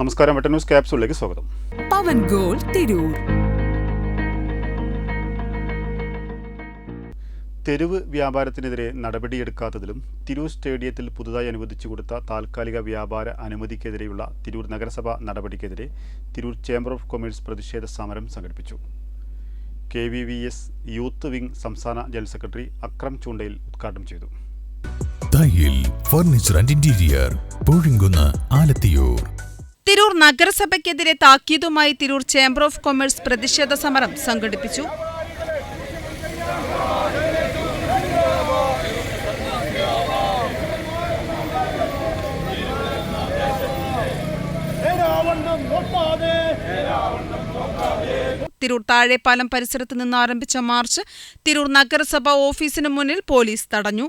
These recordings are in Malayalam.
നമസ്കാരം വെട്ട ന്യൂസ് ക്യാപ്സൂളിലേക്ക് സ്വാഗതം. പവൻ ഗോൾ തിരൂർ. തെരുവ് വ്യാപാരത്തിനെതിരെ നടപടിയെടുക്കാത്തതിലും തിരൂർ സ്റ്റേഡിയത്തിൽ പുതുതായി അനുവദിച്ചു കൊടുത്ത താൽക്കാലിക വ്യാപാര അനുമതിക്കെതിരെയുള്ള തിരൂർ നഗരസഭ നടപടിക്കെതിരെ തിരൂർ ചേംബർ ഓഫ് കൊമേഴ്സ് പ്രതിഷേധ സമരം സംഘടിപ്പിച്ചു. K V V S youth wing സംസ്ഥാന ജനറൽ സെക്രട്ടറി അക്രം ചൂണ്ടയിൽ ഉദ്ഘാടനം ചെയ്തു. Furniture and interior Poozhinkunnu Alathiyur. Tirur നഗരസഭയ്ക്കെതിരെ താക്കീതുമായി തിരൂർ ചേംബർ ഓഫ് കൊമേഴ്സ് പ്രതിഷേധ സമരം സംഘടിപ്പിച്ചു. തിരൂർ താഴെപ്പാലം പരിസരത്ത് നിന്ന് ആരംഭിച്ച മാർച്ച് തിരൂർ നഗരസഭ ഓഫീസിന് മുന്നിൽ പോലീസ് തടഞ്ഞു.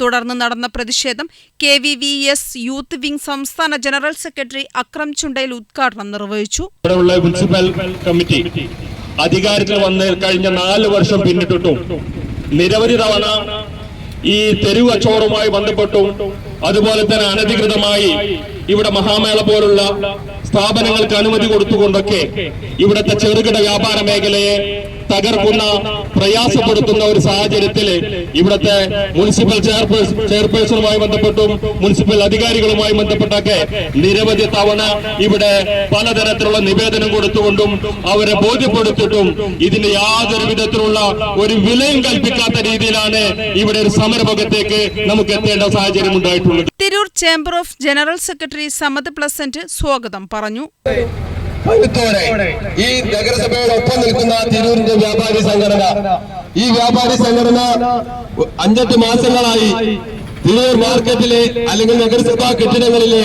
തുടർന്ന് നടന്ന പ്രതിഷേധം K V V S youth wing സംസ്ഥാന ജനറൽ സെക്രട്ടറി അക്രം ചുണ്ടയിൽ ഉദ്ഘാടനം നിർവഹിച്ചു. മുനിസിപ്പൽ കമ്മിറ്റി അധികാരത്തിൽ വന്ന് കഴിഞ്ഞ നാല് വർഷം പിന്നിട്ടിട്ടും നിരവധി തവണ ഈ തെരുവ് കച്ചവടവുമായി ബന്ധപ്പെട്ടും അതുപോലെ തന്നെ അനധികൃതമായി ഇവിടെ മഹാമേള പോലുള്ള സ്ഥാപനങ്ങൾക്ക് അനുമതി കൊടുത്തുകൊണ്ടൊക്കെ ഇവിടുത്തെ ചെറുകിട വ്യാപാര മേഖലയെ തകർക്കുന്ന പ്രയാസപ്പെടുത്തുന്ന ഒരു സാഹചര്യത്തിൽ ഇവിടുത്തെ മുനിസിപ്പൽ ചെയർപേഴ്സൺ ചെയർപേഴ്സണുമായി ബന്ധപ്പെട്ടും മുനിസിപ്പൽ അധികാരികളുമായി ബന്ധപ്പെട്ടൊക്കെ നിരവധി തവണ ഇവിടെ പലതരത്തിലുള്ള നിവേദനം കൊടുത്തുകൊണ്ടും അവരെ ബോധ്യപ്പെടുത്തിയിട്ടും ഇതിന് യാതൊരു വിധത്തിലുള്ള ഒരു വിലയും കൽപ്പിക്കാത്ത രീതിയിലാണ് ഇവിടെ ഒരു സമരമുഖത്തേക്ക് നമുക്ക് എത്തേണ്ട സാഹചര്യം ഉണ്ടായിട്ടുള്ളത്. Chamber of general secretary Samad pleasant സ്വാഗതം പറഞ്ഞു. ഈ നഗരസഭയുടെ ഒപ്പം നിൽക്കുന്ന തിരൂരിന്റെ വ്യാപാരി സംഘടന. ഈ വ്യാപാരി സംഘടന അഞ്ചെട്ട് മാസങ്ങളായി തിരൂർ മാർക്കറ്റിലെ അല്ലെങ്കിൽ നഗരസഭാ കെട്ടിടങ്ങളിലെ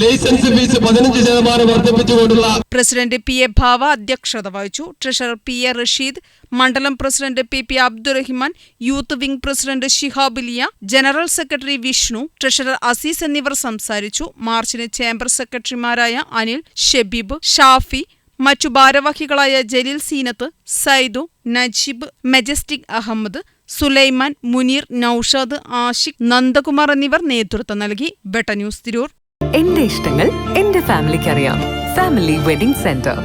ലൈസൻസ് ഫീസ് പതിനഞ്ച് ശതമാനം വർദ്ധിപ്പിച്ചുകൊണ്ടുള്ള പ്രസിഡന്റ് പി എ ഭാവ അധ്യക്ഷത വഹിച്ചു. ട്രഷറർ പി എ റഷീദ് മണ്ഡലം president P P Abdurahiman youth wing president Shihabiliya general secretary Vishnu treasurer Azeez എന്നിവർ സംസാരിച്ചു. മാർച്ചിന് ചേംബർ സെക്രട്ടറിമാരായ അനിൽ ഷെബീബ് ഷാഫി മറ്റു ഭാരവാഹികളായ ജലീൽ സീനത്ത് സൈദു നജീബ് മെജസ്റ്റിക് അഹമ്മദ് സുലൈമാൻ മുനീർ നൌഷാദ് ആഷിഖ് നന്ദകുമാർ എന്നിവർ നേതൃത്വം നൽകി. ബെട്ട ന്യൂസ് തിരൂർ. എന്റെ ഇഷ്ടങ്ങൾ എന്റെ ഫാമിലിക്ക് അറിയാം ഫാമിലി വെഡിംഗ് സെന്റർ.